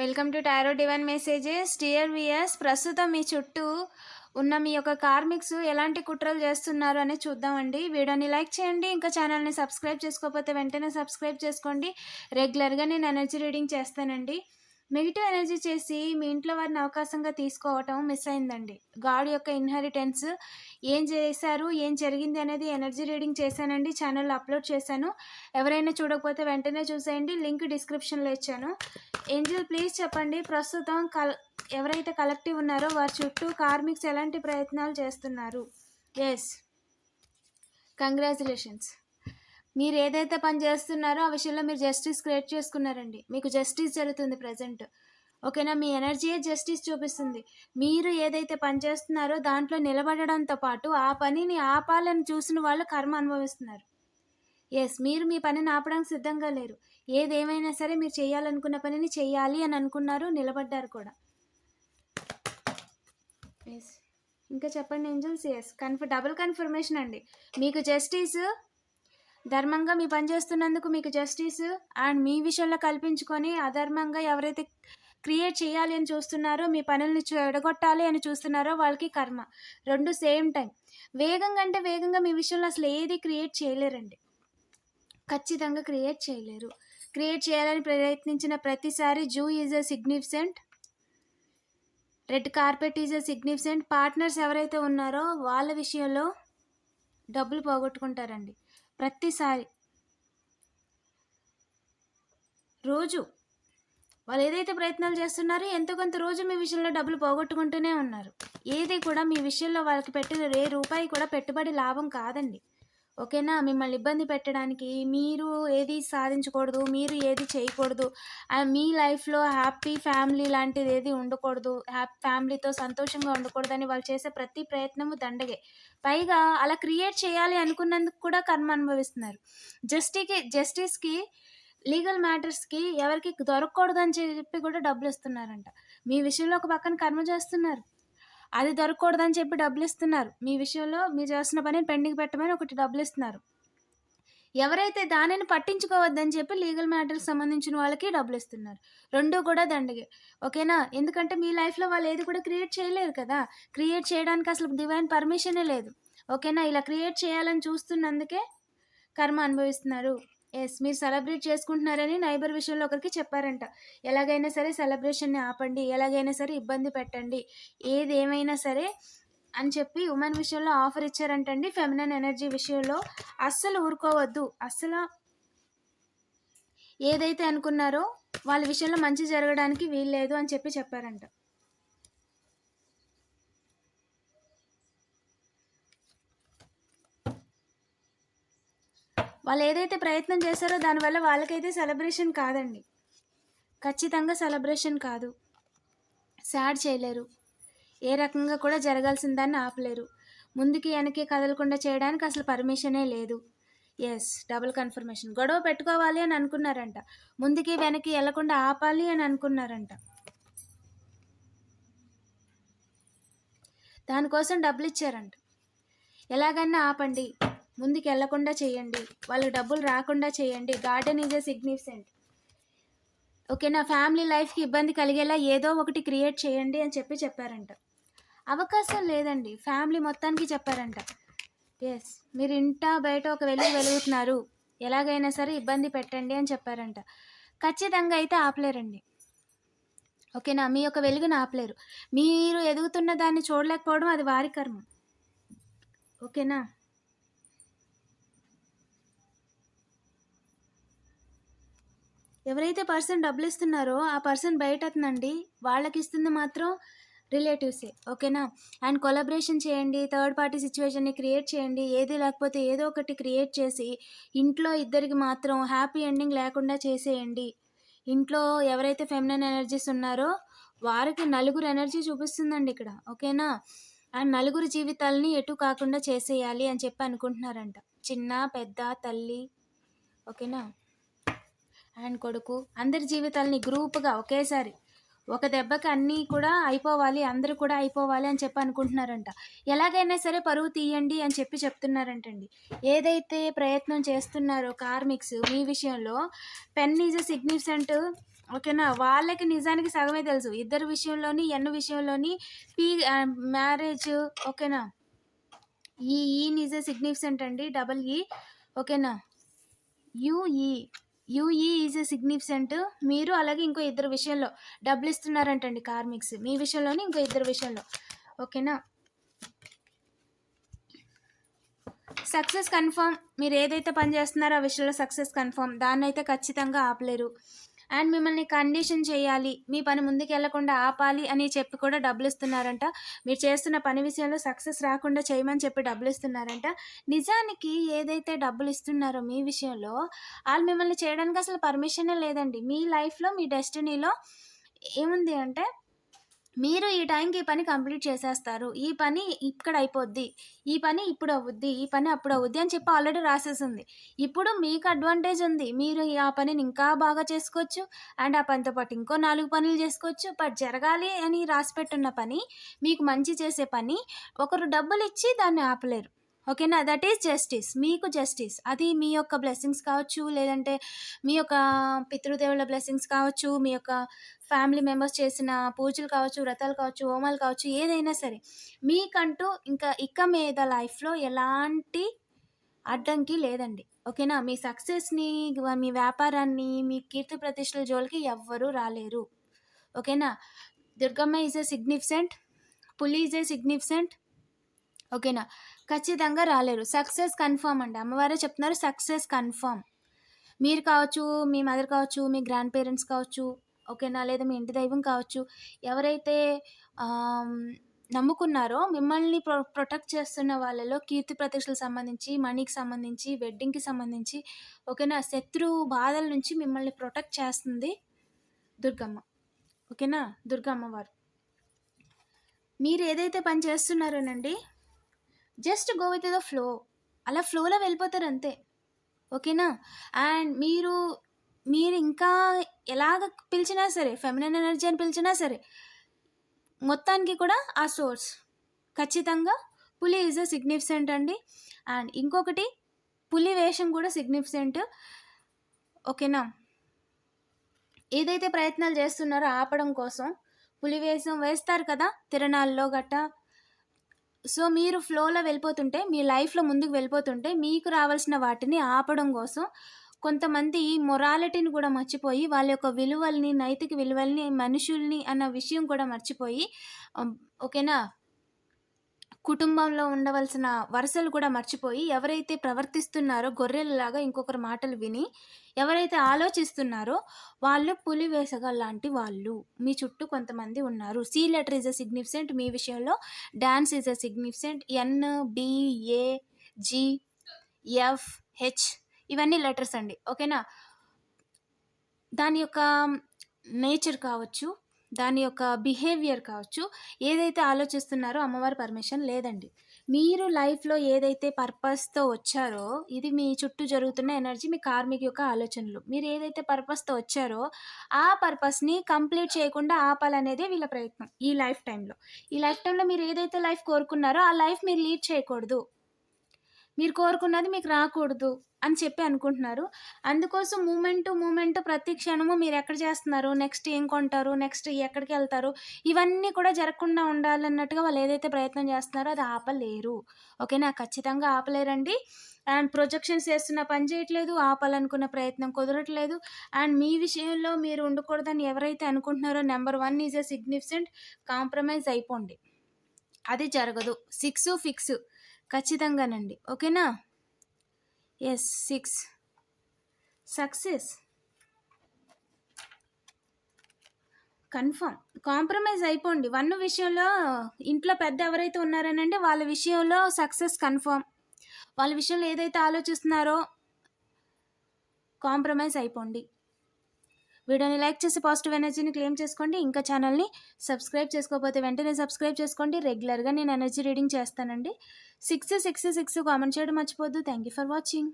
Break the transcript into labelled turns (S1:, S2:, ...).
S1: Welcome to Tyro divine messages. Dear viewers ప్రస్తుతం మీ చుట్టూ ఉన్న మీ యొక్క కార్మిక్స్ ఎలాంటి కుట్రలు చేస్తున్నారు అని చూద్దామండి. వీడియోని లైక్ చేయండి ఇంకా ఛానల్ని సబ్స్క్రైబ్ చేసుకోకపోతే వెంటనే సబ్స్క్రైబ్ చేసుకోండి. రెగ్యులర్గా నేను ఎనర్జీ రీడింగ్ చేస్తానండి. నెగిటివ్ ఎనర్జీ చేసి మీ ఇంట్లో వారిని అవకాశంగా తీసుకోవటం మిస్ అయిందండి. గాడ్ యొక్క ఇన్హెరిటెన్స్ ఏం చేశారు ఏం జరిగింది అనేది ఎనర్జీ రీడింగ్ చేశానండి ఛానల్లో అప్లోడ్ చేశాను. ఎవరైనా చూడకపోతే వెంటనే చూసేయండి లింక్ డిస్క్రిప్షన్లో ఇచ్చాను. ఏంజిల్ ప్లీజ్ చెప్పండి ప్రస్తుతం కల్ ఎవరైతే కలెక్టివ్ ఉన్నారో వారి చుట్టూ కార్మిక్స్ ఎలాంటి ప్రయత్నాలు చేస్తున్నారు? ఎస్ కంగ్రాచులేషన్స్ మీరు ఏదైతే పని చేస్తున్నారో ఆ విషయంలో మీరు జస్టిస్ క్రియేట్ చేసుకున్నారండి. మీకు జస్టిస్ జరుగుతుంది ప్రజెంట్ ఓకేనా? మీ ఎనర్జీయే జస్టిస్ చూపిస్తుంది. మీరు ఏదైతే పని చేస్తున్నారో దాంట్లో నిలబడడంతో పాటు ఆ పనిని ఆపాలని చూసిన వాళ్ళు కర్మ అనుభవిస్తున్నారు. ఎస్ మీరు మీ పనిని ఆపడానికి సిద్ధంగా లేరు. ఏదేమైనా సరే మీరు చేయాలనుకున్న పనిని చేయాలి అని అనుకున్నారు నిలబడ్డారు కూడా. ఎస్ ఇంకా చెప్పండి angels yes confirm double confirmation అండి. మీకు జస్టిస్ ధర్మంగా మీ పని చేస్తున్నందుకు మీకు జస్టిస్ అండ్ మీ విషయంలో కల్పించుకొని అధర్మంగా ఎవరైతే క్రియేట్ చేయాలి అని చూస్తున్నారో మీ పనుల్ని చెడగొట్టాలి అని చూస్తున్నారో వాళ్ళకి కర్మ. రెండు సేమ్ టైం వేగంగా అంటే వేగంగా మీ విషయంలో అసలు ఏది క్రియేట్ చేయలేరండి. ఖచ్చితంగా క్రియేట్ చేయలేరు. క్రియేట్ చేయాలని ప్రయత్నించిన ప్రతిసారి zoo is a significant red carpet is a significant partners ఎవరైతే ఉన్నారో వాళ్ళ విషయంలో డబ్బులు పోగొట్టుకుంటారండి. ప్రతిసారి. రోజు వాళ్ళు ఏదైతే ప్రయత్నాలు చేస్తున్నారో ఎంతో కొంత రోజు మీ విషయంలో డబ్బులు పోగొట్టుకుంటూనే ఉన్నారు. ఏది కూడా మీ విషయంలో వాళ్ళకి పెట్టిన ఏ రూపాయి కూడా పెట్టుబడి లాభం కాదండి. ఓకేనా? మిమ్మల్ని ఇబ్బంది పెట్టడానికి మీరు ఏది సాధించకూడదు మీరు ఏది చేయకూడదు మీ లైఫ్లో హ్యాపీ ఫ్యామిలీ లాంటిది ఏది ఉండకూడదు హ్యాపీ ఫ్యామిలీతో సంతోషంగా ఉండకూడదని వాళ్ళు చేసే ప్రతి ప్రయత్నము దండగే. పైగా అలా క్రియేట్ చేయాలి అనుకున్నందుకు కూడా కర్మ అనుభవిస్తున్నారు. జస్టికి జస్టిస్కి లీగల్ మ్యాటర్స్కి ఎవరికి దొరకకూడదని చెప్పి కూడా డబ్బులు ఇస్తున్నారంట. మీ విషయంలో ఒక పక్కన కర్మ చేస్తున్నారు. అది దొరకకూడదని చెప్పి డబ్బులు ఇస్తున్నారు మీ విషయంలో మీరు చేస్తున్న పని పెండింగ్ పెట్టమని ఒకటి డబ్బులు ఇస్తున్నారు ఎవరైతే దానిని పట్టించుకోవద్దని చెప్పి లీగల్ మ్యాటర్స్ సంబంధించిన వాళ్ళకి డబ్బులు ఇస్తున్నారు రెండు కూడా దండగే. ఓకేనా? ఎందుకంటే మీ లైఫ్లో వాళ్ళు ఏది కూడా క్రియేట్ చేయలేరు కదా. క్రియేట్ చేయడానికి అసలు డివైన్ పర్మిషనే లేదు. ఓకేనా? ఇలా క్రియేట్ చేయాలని చూస్తున్నందుకే కర్మ అనుభవిస్తున్నారు. ఎస్ మీరు సెలబ్రేట్ చేసుకుంటున్నారని నైబర్ విషయంలో ఒకరికి చెప్పారంట. ఎలాగైనా సరే సెలబ్రేషన్ని ఆపండి ఎలాగైనా సరే ఇబ్బంది పెట్టండి ఏది ఏమైనా సరే అని చెప్పి ఉమెన్ విషయంలో ఆఫర్ ఇచ్చారంటండి. ఫెమినన్ ఎనర్జీ విషయంలో అస్సలు ఊరుకోవద్దు. అస్సలు ఏదైతే అనుకున్నారో వాళ్ళ విషయంలో మంచి జరగడానికి వీల్లేదు అని చెప్పి చెప్పారంట. వాళ్ళు ఏదైతే ప్రయత్నం చేశారో దానివల్ల వాళ్ళకైతే సెలబ్రేషన్ కాదండి. ఖచ్చితంగా సెలబ్రేషన్ కాదు. సాడ్ చేయలేరు. ఏ రకంగా కూడా జరగాల్సిన దాన్ని ఆపలేరు. ముందుకి వెనక్కి కదలకుండా చేయడానికి అసలు పర్మిషనే లేదు. ఎస్ డబుల్ కన్ఫర్మేషన్ గొడవ పెట్టుకోవాలి అని అనుకున్నారంట. ముందుకి వెనక్కి వెళ్ళకుండా ఆపాలి అని అనుకున్నారంట. దానికోసం డబ్బులు ఇచ్చారంట. ఎలాగన్నా ఆపండి. ముందుకు వెళ్ళకుండా చేయండి. వాళ్ళకి డబ్బులు రాకుండా చేయండి. Garden is a significant. Okay నా ఫ్యామిలీ లైఫ్కి ఇబ్బంది కలిగేలా ఏదో ఒకటి క్రియేట్ చేయండి అని చెప్పి చెప్పారంట. అవకాశం లేదండి. ఫ్యామిలీ మొత్తానికి చెప్పారంట. ఎస్ మీరు ఇంట బయట ఒక వెలుగు వెలుగుతున్నారు. ఎలాగైనా సరే ఇబ్బంది పెట్టండి అని చెప్పారంట. ఖచ్చితంగా అయితే ఆపలేరండి. ఓకేనా మీ యొక్క వెలుగును ఆపలేరు. మీరు ఎదుగుతున్న దాన్ని చూడలేకపోవడం అది వారి కర్మ. ఓకేనా? ఎవరైతే పర్సన్ డబ్బులు ఇస్తున్నారో ఆ పర్సన్ బయట అతనండి వాళ్ళకి ఇస్తుంది మాత్రం రిలేటివ్సే ఓకేనా? అండ్ కొలాబరేషన్ చేయండి థర్డ్ పార్టీ సిచ్యువేషన్ని క్రియేట్ చేయండి ఏది లేకపోతే ఏదో ఒకటి క్రియేట్ చేసి ఇంట్లో ఇద్దరికి మాత్రం హ్యాపీ ఎండింగ్ లేకుండా చేసేయండి. ఇంట్లో ఎవరైతే ఫెమినన్ ఎనర్జీస్ ఉన్నారో వారికి నలుగురు ఎనర్జీ చూపిస్తుందండి ఇక్కడ ఓకేనా? అండ్ నలుగురు జీవితాలని ఎటు కాకుండా చేసేయాలి అని చెప్పి అనుకుంటున్నారంట. చిన్న పెద్ద తల్లి ఓకేనా? అండ్ కొడుకు. అందరి జీవితాలని గ్రూప్గా ఒకేసారి. ఒక దెబ్బకి అన్నీ కూడా అయిపోవాలి అందరూ కూడా అయిపోవాలి అని చెప్పి అనుకుంటున్నారంట. ఎలాగైనా సరే పరువు తీయండి అని చెప్పి చెప్తున్నారంటండి. ఏదైతే ప్రయత్నం చేస్తున్నారో కార్మిక్స్ మీ విషయంలో పెన్ ఈజ్ అ సిగ్నిఫికెంట్ ఓకేనా? వాళ్ళకి నిజానికి సగమే తెలుసు. ఇద్దరు విషయంలోని ఎన్న విషయంలోని పీ మ్యారేజ్ ఓకేనా? ఈ ఈ నిజ సిగ్నిఫికెంట్ అండి. డబల్ ఈ ఓకేనా? U E U E is a significant. మీరు అలాగే ఇంకో ఇద్దరు విషయంలో డబ్బులు ఇస్తున్నారంటండి కార్మిక్స్ మీ విషయంలోనే ఇంకో ఇద్దరు విషయంలో. ఓకేనా? Success confirm. మీరు ఏదైతే పని చేస్తున్నారో ఆ విషయంలో సక్సెస్ కన్ఫర్మ్. దాన్ని అయితే ఖచ్చితంగా ఆపలేరు. అండ్ మిమ్మల్ని కండిషన్ చేయాలి మీ పని ముందుకు వెళ్ళకుండా ఆపాలి అని చెప్పి కూడా డబ్బులు ఇస్తున్నారంట. మీరు చేస్తున్న పని విషయంలో సక్సెస్ రాకుండా చేయమని చెప్పి డబ్బులు ఇస్తున్నారంట. నిజానికి ఏదైతే డబ్బులు ఇస్తున్నారో మీ విషయంలో వాళ్ళు మిమ్మల్ని చేయడానికి అసలు పర్మిషనే లేదండి. మీ లైఫ్లో మీ డెస్టినీలో ఏముంది అంటే మీరు ఈ టైంకి ఈ పని కంప్లీట్ చేసేస్తారు. ఈ పని ఇక్కడ అయిపోద్ది. ఈ పని ఇప్పుడు అవుద్ది. ఈ పని అప్పుడు అవుద్ది అని చెప్పి ఆల్రెడీ రాసేసింది. ఇప్పుడు మీకు అడ్వాంటేజ్ ఉంది. మీరు ఆ పనిని ఇంకా బాగా చేసుకోవచ్చు. అండ్ ఆ పనితో పాటు ఇంకో నాలుగు పనులు చేసుకోవచ్చు. బట్ జరగాలి అని రాసి పెట్టున్న పని మీకు మంచి చేసే పని ఒకరు డబ్బులు ఇచ్చి దాన్ని ఆపలేరు. ఓకేనా దట్ ఈస్ జస్టిస్ మీకు జస్టిస్ అది మీ యొక్క బ్లెస్సింగ్స్ కావచ్చు లేదంటే మీ యొక్క పితృదేవుల బ్లెస్సింగ్స్ కావచ్చు మీ యొక్క ఫ్యామిలీ మెంబర్స్ చేసిన పూజలు కావచ్చు వ్రతాలు కావచ్చు హోమాలు కావచ్చు ఏదైనా సరే మీకంటూ ఇంకా ఇక మీద లైఫ్లో ఎలాంటి అడ్డంకి లేదండి. ఓకేనా మీ సక్సెస్ని మీ వ్యాపారాన్ని మీ కీర్తి ప్రతిష్టల జోలికి ఎవ్వరూ రాలేరు. ఓకేనా దుర్గమ్మ ఈజ్ ఎ సిగ్నిఫిసెంట్ పులి ఈజ్ ఏ సిగ్నిఫిసెంట్ ఓకేనా ఖచ్చితంగా రాలేరు. సక్సెస్ కన్ఫర్మ్ అండి. అమ్మవారే చెప్తున్నారు సక్సెస్ కన్ఫర్మ్. మీరు కావచ్చు మీ మదర్ కావచ్చు మీ గ్రాండ్ పేరెంట్స్ కావచ్చు ఓకేనా? లేదా మీ ఇంటి దైవం కావచ్చు ఎవరైతే నమ్ముకున్నారో మిమ్మల్ని ప్రొ ప్రొటెక్ట్ చేస్తున్న వాళ్ళలో కీర్తి ప్రతిష్టలకు సంబంధించి మనీకి సంబంధించి వెడ్డింగ్కి సంబంధించి ఓకేనా? శత్రు బాధల నుంచి మిమ్మల్ని ప్రొటెక్ట్ చేస్తుంది దుర్గమ్మ. ఓకేనా? దుర్గమ్మ వారు. మీరు ఏదైతే పని చేస్తున్నారోనండి just go with the flow. అలా ఫ్లోలో వెళ్ళిపోతారు అంతే. ఓకేనా? అండ్ మీరు మీరు ఇంకా ఎలాగ పిలిచినా సరే ఫెమినన్ ఎనర్జీ అని పిలిచినా సరే మొత్తానికి కూడా ఆ సోర్స్ ఖచ్చితంగా పులి ఈజ్ అ సిగ్నిఫికెంట్ అండి. అండ్ ఇంకొకటి పులి వేషం కూడా సిగ్నిఫికెంట్ ఓకేనా? ఏదైతే ప్రయత్నాలు చేస్తున్నారో ఆపడం కోసం పులి వేషం వేస్తారు కదా తిరణాల్లో గట్టా? సో మీరు ఫ్లోలో వెళ్ళిపోతుంటే మీ లైఫ్లో ముందుకు వెళ్ళిపోతుంటే మీకు రావాల్సిన వాటిని ఆపడం కోసం కొంతమంది మొరాలిటీని కూడా మర్చిపోయి వాళ్ళ యొక్క విలువల్ని నైతిక విలువల్ని మనుషుల్ని అన్న విషయం కూడా మర్చిపోయి ఓకేనా? కుటుంబంలో ఉండవలసిన వరుసలు కూడా మర్చిపోయి ఎవరైతే ప్రవర్తిస్తున్నారో గొర్రెలలాగా ఇంకొకరి మాటలు విని ఎవరైతే ఆలోచిస్తున్నారో వాళ్ళు పులివేసగ లాంటి వాళ్ళు. మీ చుట్టూ కొంతమంది ఉన్నారు. C letter is a significant మీ విషయంలో dance is a significant N B A G F H ఇవన్నీ లెటర్స్ అండి. ఓకేనా? దాని యొక్క నేచర్ కావచ్చు దాని యొక్క బిహేవియర్ కావచ్చు ఏదైతే ఆలోచిస్తున్నారో అమ్మవారి పర్మిషన్ లేదండి. మీరు లైఫ్లో ఏదైతే పర్పస్తో వచ్చారో ఇది మీ చుట్టూ జరుగుతున్న ఎనర్జీ మీ కార్మిక యొక్క ఆలోచనలు. మీరు ఏదైతే పర్పస్తో వచ్చారో ఆ పర్పస్ని కంప్లీట్ చేయకుండా ఆపాలనేదే వీళ్ళ ప్రయత్నం ఈ లైఫ్ టైంలో ఈ లైఫ్ టైంలో మీరు ఏదైతే లైఫ్ కోరుకున్నారో ఆ లైఫ్ మీరు లీడ్ చేయకూడదు. మీరు కోరుకున్నది మీకు రాకూడదు అని చెప్పి అనుకుంటున్నారు. అందుకోసం మూమెంట్ మూమెంట్ ప్రతి క్షణము మీరు ఎక్కడ చేస్తున్నారు? నెక్స్ట్ ఏం కొంటారు? నెక్స్ట్ ఎక్కడికి వెళ్తారు? ఇవన్నీ కూడా జరగకుండా ఉండాలన్నట్టుగా వాళ్ళు ఏదైతే ప్రయత్నం చేస్తున్నారో అది ఆపలేరు. ఓకేనా? ఖచ్చితంగా ఆపలేరండి. అండ్ ప్రొజెక్షన్స్ చేస్తున్న పని చేయట్లేదు ఆపాలనుకున్న ప్రయత్నం కుదరట్లేదు. అండ్ మీ విషయంలో మీరు ఉండకూడదని ఎవరైతే అనుకుంటున్నారో number one is a significant compromise అయిపోండి. అది జరగదు. Six fix. ఖచ్చితంగానండి. ఓకేనా? Yes six success confirm compromise అయిపోండి. వన్ విషయంలో ఇంట్లో పెద్ద ఎవరైతే ఉన్నారనండి వాళ్ళ విషయంలో సక్సెస్ కన్ఫర్మ్ వాళ్ళ విషయంలో ఏదైతే ఆలోచిస్తున్నారో కాంప్రమైజ్ అయిపోండి. వీడియోని లైక్ చేసి పాజిటివ్ ఎనర్జీని క్లెయిమ్ చేసుకోండి. ఇంకా ఛానల్ని సబ్స్క్రైబ్ చేసుకోకపోతే వెంటనే సబ్స్క్రైబ్ చేసుకోండి. రెగ్యులర్గా నేను ఎనర్జీ రీడింగ్ చేస్తానండి. సిక్స్ సిక్స్ సిక్స్ కామెంట్ చేయడం మర్చిపోద్దు థ్యాంక్ యూ ఫర్ వాచింగ్.